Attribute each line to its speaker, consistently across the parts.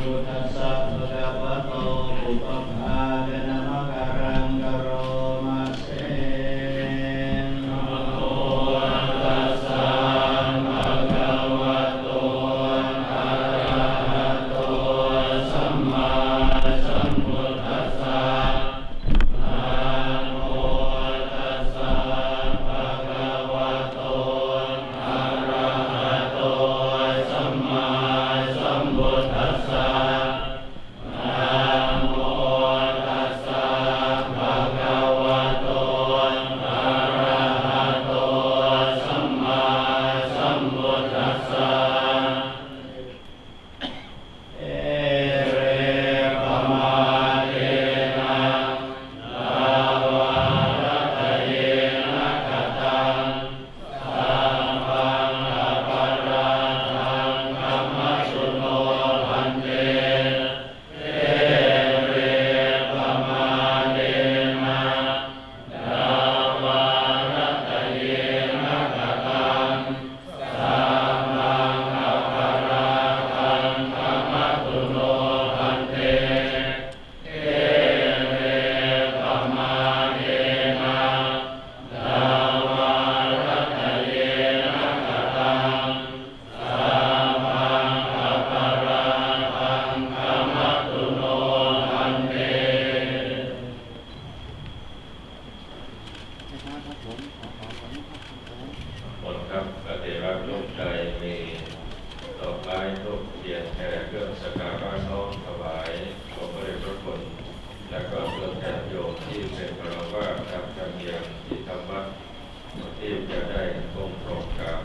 Speaker 1: พุทธัสสะภะคะวะโตอุป ที่เป็นเรว่าทำการเมื
Speaker 2: องที่ทำรมะที่จะได้ตรง
Speaker 3: ตรงกับ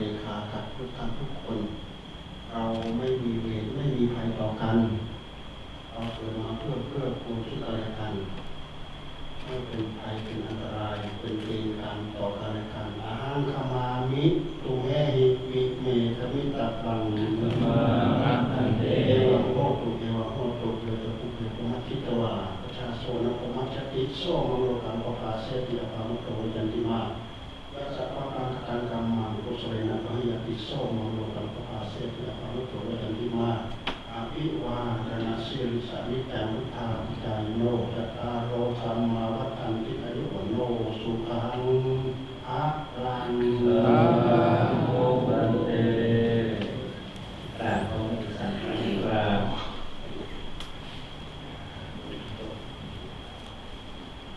Speaker 3: เบกขากับทุกท่านทุกคน เราไม่มีเวรไม่มีภัยต่อกัน เราเกิดมาเพื่อเพื่อกูลซึ่งกันและกันไม่เป็นภัยเป็นอันตรายเป็นเวรการต่อกันและกันอาหารขมามิตุแหหิวิเมตมิตาบังมาอันเตวังโหตุเอวังโหตุเยตปุเพปุมัจจิตวาประชาโซนะปมัจจติโสมโลกังปภาเสติอภามุตโตยันติมา ยัสสะปะปังคังกัมมังกุศลนะปะหิยติโสมโลกังปะอาเสติอภามุตโตยันติมาอภิวาทนาสิริสานิจังุทาปิกายโนจัตารโรธรรมาวัฏันติอายุวโนสุขังอะรัง
Speaker 4: โมบันเตกราบของสัตว์กราบ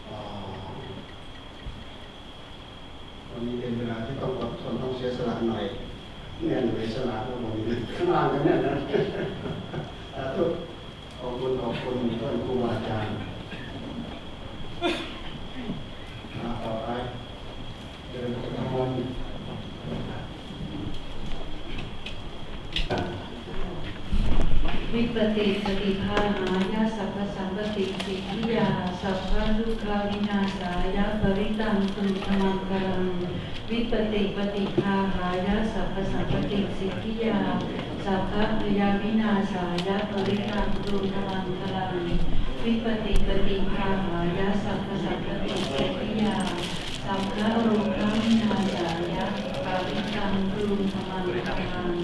Speaker 3: อ่าวันนี้เป็นเวลาที่ต้องอดทนต้องเสียสละหน่อย แน่นเลยสละทั้งหมดนี้ข้างล่างกันแน่นนะสาธุขอบคุณขอบคุณท่านครูบาอาจารย์มาต่อไปเดินไปทำมนต์
Speaker 5: วิปติปฏิภาหายาสัพพสัมปติสิทธิยา สัพพะทุกขาวินาศายาปริตังตุธมังกรัง วิป ติปฏิภาหายาสัพพสัมปติสิทธิยาสัพพะพยาวินาสายาปริตังตุนมังกรังวิปติปฏิภาหายาสัพพสัมปติสิทธิยาสัพพะโรคาวินา
Speaker 4: สา
Speaker 3: ยาปริตังตุนมังก
Speaker 1: รัง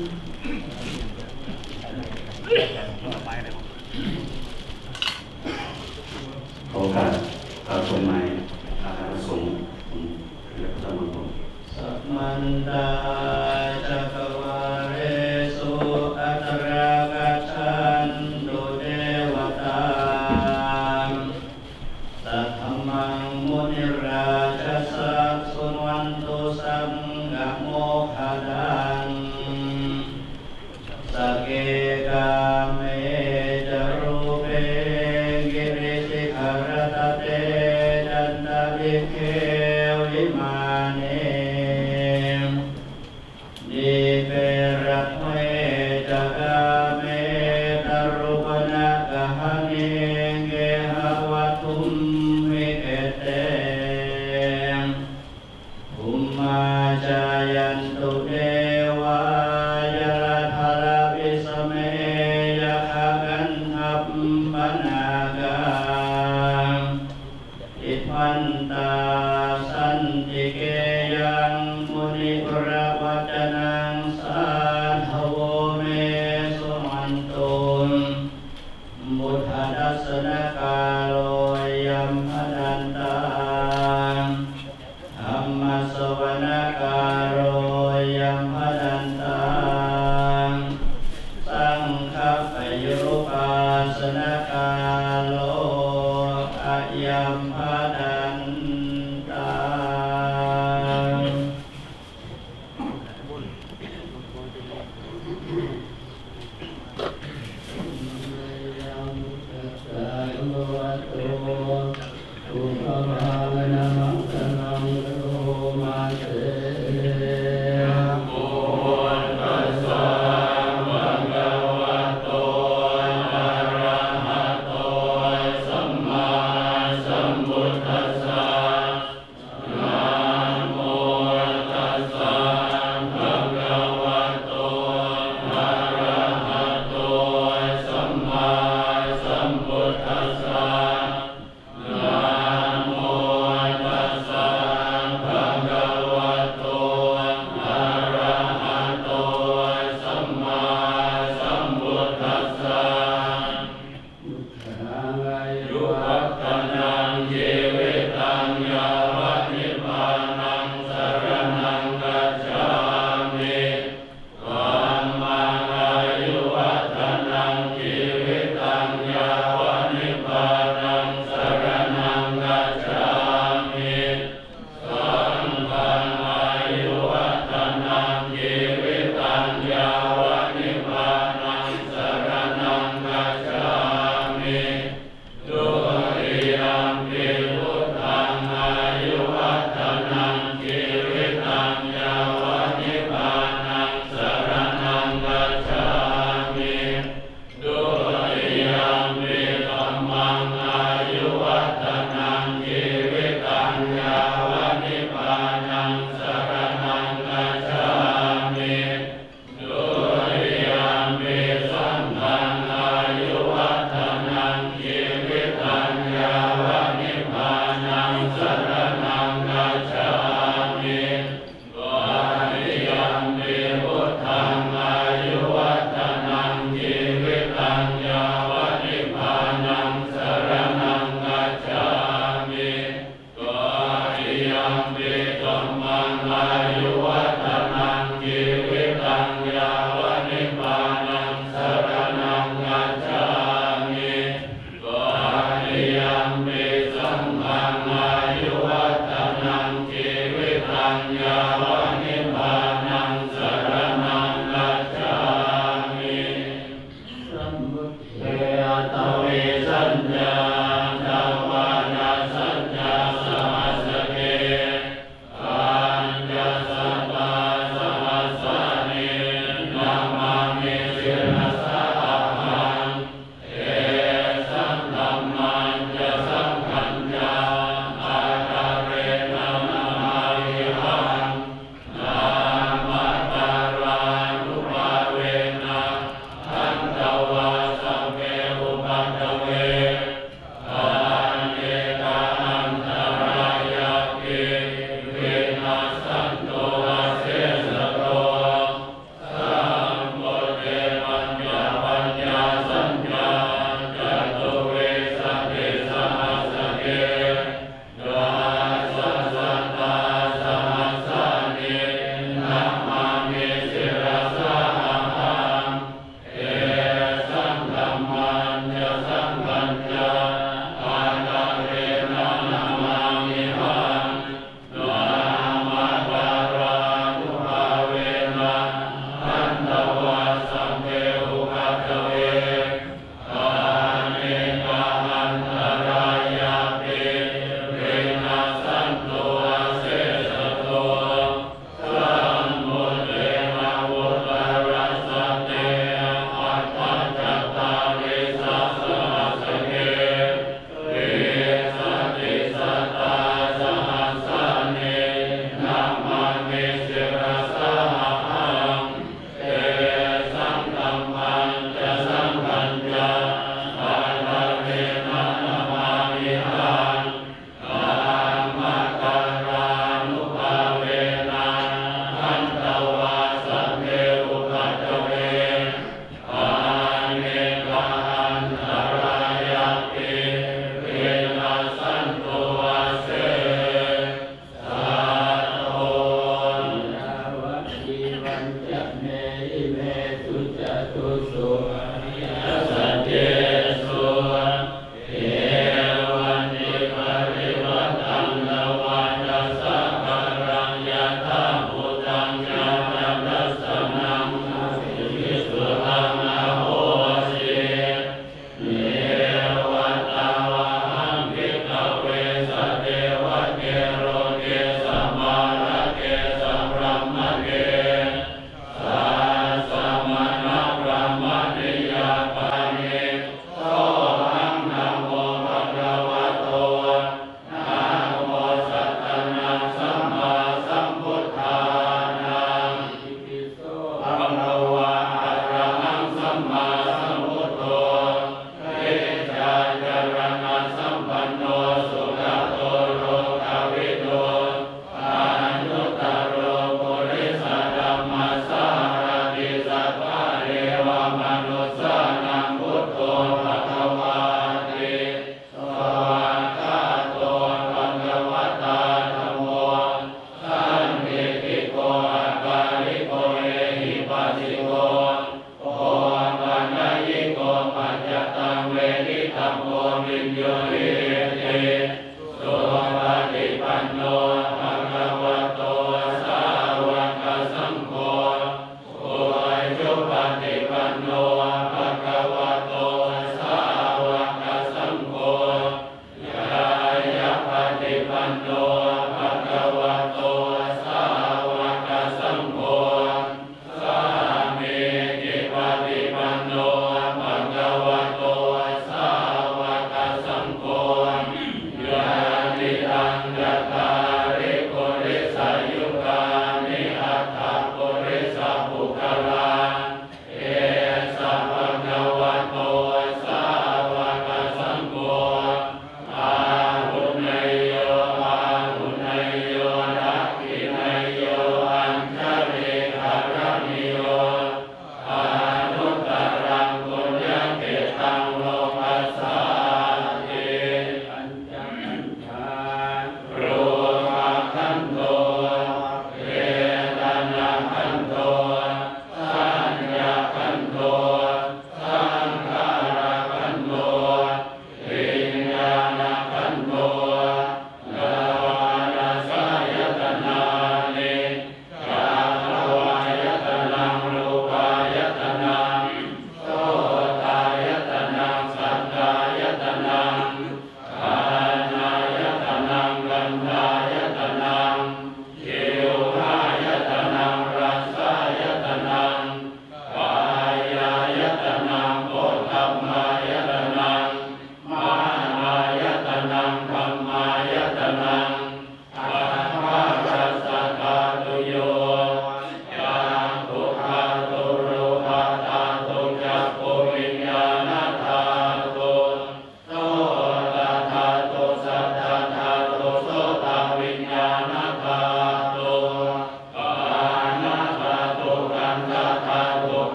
Speaker 1: จายัน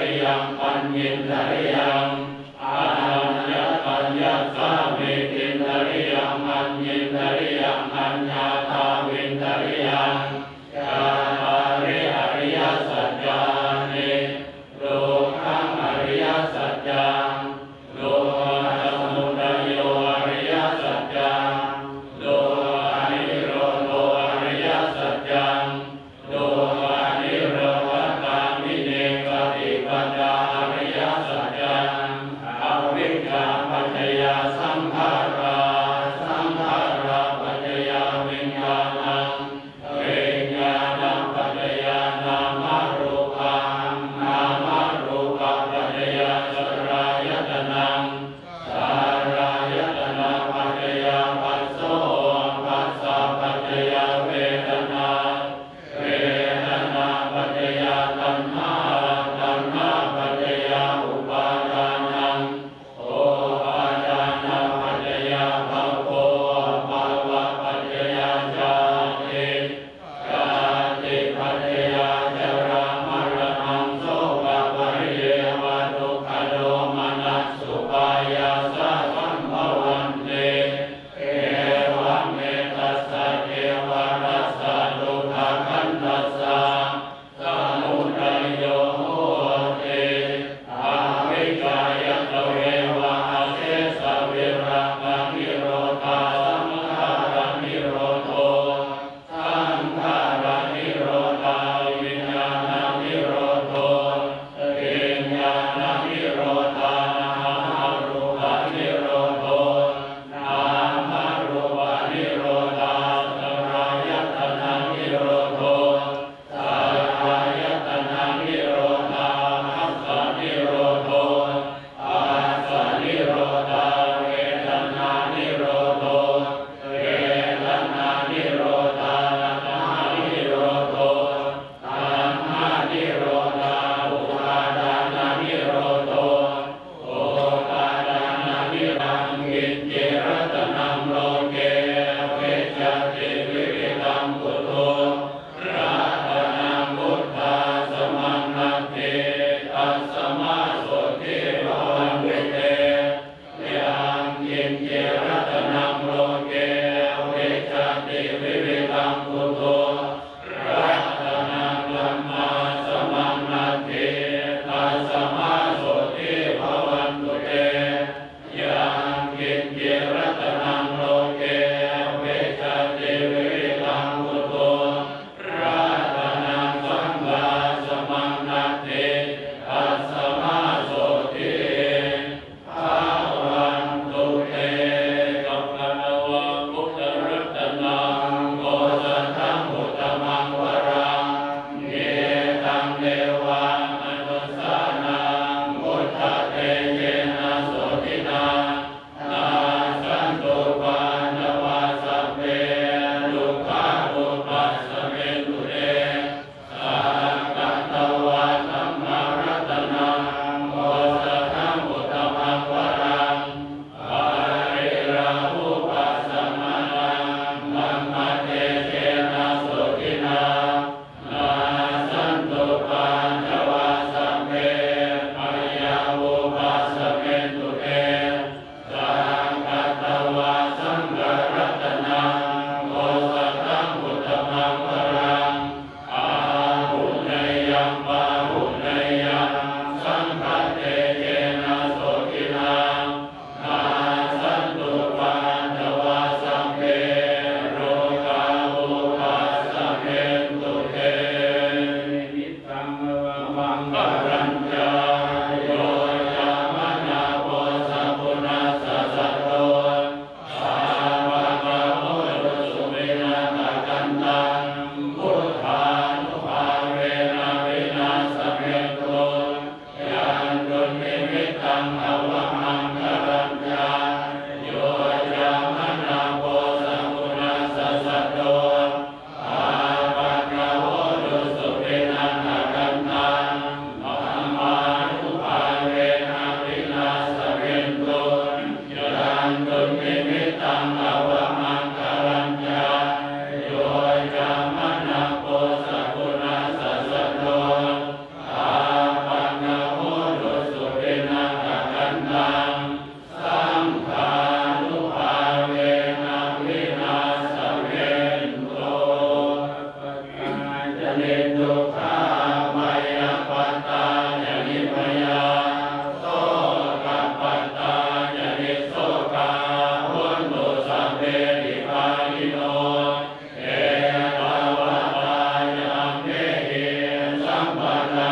Speaker 1: ริยังปัญญริยัง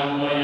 Speaker 1: يوم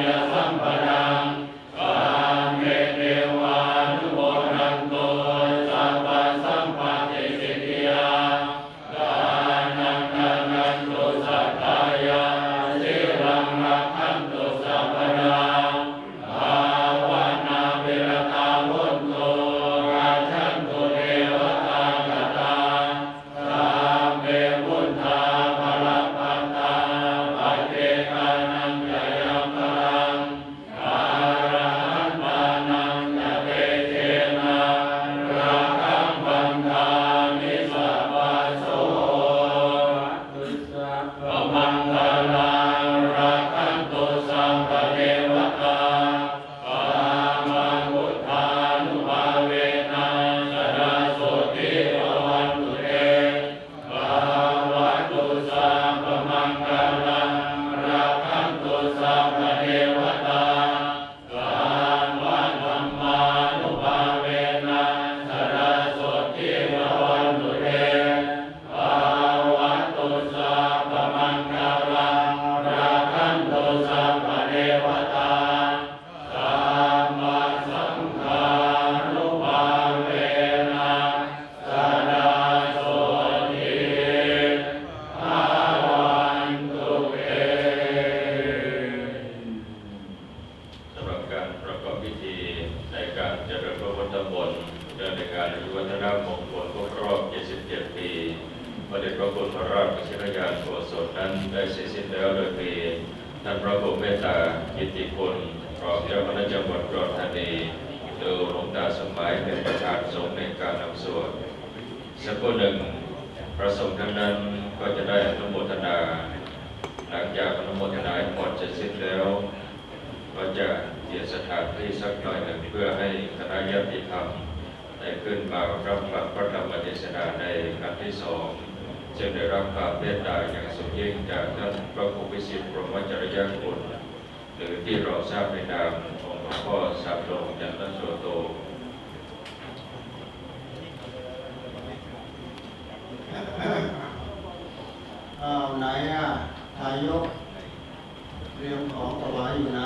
Speaker 1: สมัยเป็นประธานสงฆ์ในการนำสวดสั
Speaker 2: กคนหนึ่งประสงค์ทั้งนั้นก็จะได้อนุโมทนา หลังจากอนุโมทนาหมดจะสิ้นแล้ว ก็จะเสียสถานที่สักหน่อยหนึ่งเพื่อให้คณะญาติธรรมได้ขึ้นมารับฟังพระธรรมเทศนาในครั้งที่สองจึงได้รับความเมตตาอย่างสุดยิ่งจากท่านพระครูวิสิทธิ์พรหมจริยคุณหรือที่เราทราบในนามของหลวงพ่อสามหลวงจันทโสโต เอา
Speaker 6: ไหนอะทายกเตรียมของถวายอยู่ไหน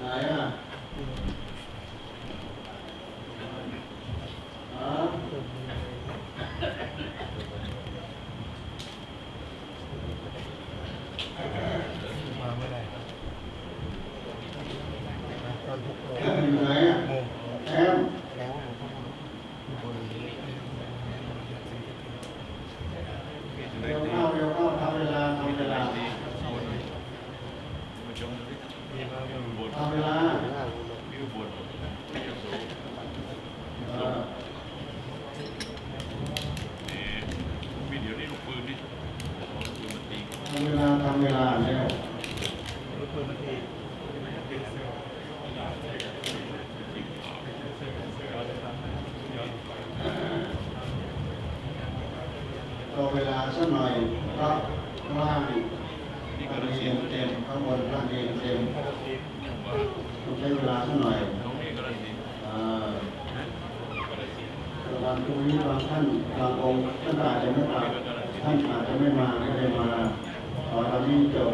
Speaker 6: ไหนอะมาไม่ได้ตอนหกโมางตรงนี้บางท่านบางองค์ท่านอาจจะไม่มาท่านอาจจะไม่มาไม่ได้มาขอทำนี้จบ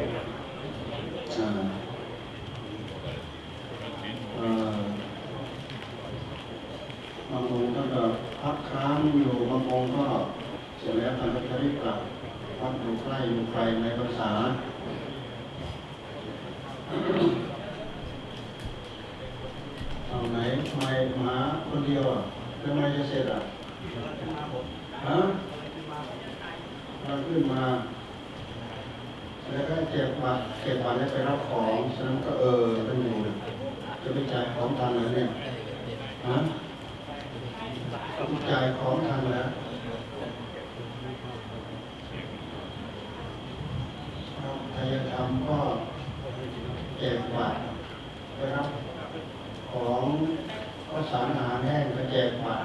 Speaker 6: บางองค์ก็จะพักค้างอยู่บางองค์ก็เสร็จแล้วท่านก็จะรีบกลับพักอยู่ใกล้อยู่ไกลในภาษาเอาไหนไม่มาคนเดียวอะ ทำไมจะเสร็จอะฮะเราขึ้นมา แล้วก็เก็บบัตรเก็บบัตรแล้วไปรับของฉะนั้นก็เออเป็นอยู่จะไปจ่ายของทันเหรอเนี่ยฮะจ่ายของทันแล้วใครจะทำก็เก็บบัตรไปรับของก็สารอาหารแห้งไปแจกหมา